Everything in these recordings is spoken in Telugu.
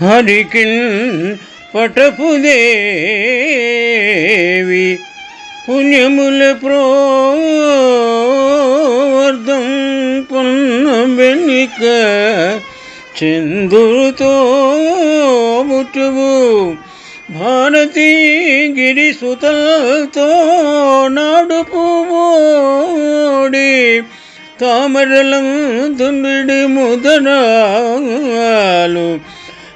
హరికిన్ పటపుదేవి పుణ్యముల ప్రోవర్ధం పున్న వెన్నిక చందురుతో ముట్టువు భారతీ గిరి సుతలతో నాడు పువ్వోడి తామరలం దుండి ముదరాలు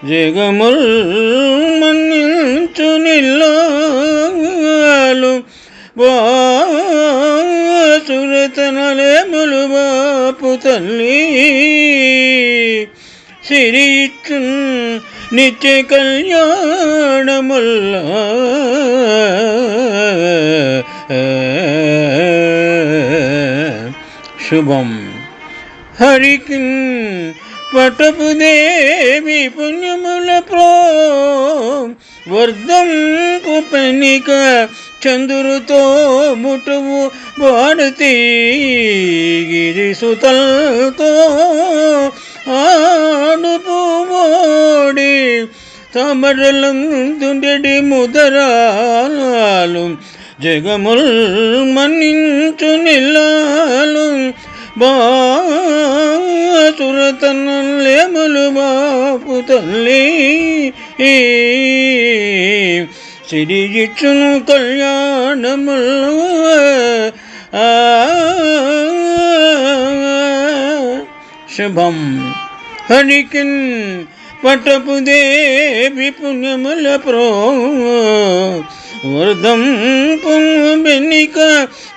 జగముల్ మన్నించు నిల్లాలు. సురతనలేములు బాపు తల్లి. సిరి నిత్య కళ్యాణముల్ల. శుభం. హరికి పటపు దేవి పుణ్యముల ప్రో వర్ధం పెనిక చంద్రుతో ముటువు భారతీ గిరి సుతల్తో ఆడుపువోడి తమరలందుండెడి ముదరాలు జగముల్ మన్నించు నిల్లాలు బాసురతనలేములు బాపు తల్లి సిరిజిచ్చును కళ్యాణములు శుభం హరికిన్ పటపు దేవి పుణ్యముల ప్రో వృధం బెన్నిక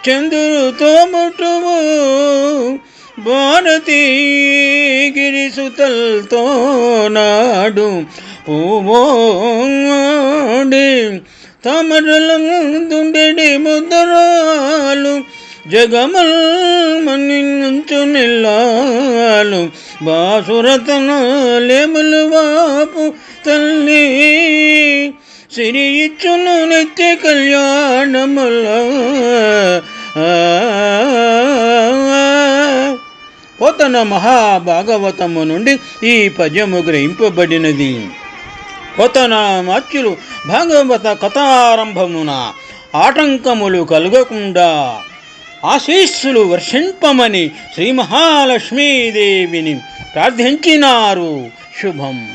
చంద్రుతో ముట్టువు భారతీ సుతల్తో నాడు పూవోడి తమరలందుండెడి ముద్రాలు జగమల్ మన్నించు నిల్లాలు బాసురతన లేములు వాపు తల్లి సిరి ఇచ్చును నిత్య కళ్యాణముల పోతన మహాభాగవతము నుండి ఈ పద్యము గ్రహింపబడినది. పోతన మాత్యులు భాగవత కథారంభమున ఆటంకములు కలగకుండా ఆశీస్సులు వర్షింపమని శ్రీ మహాలక్ష్మీదేవిని ప్రార్థించినారు. శుభం.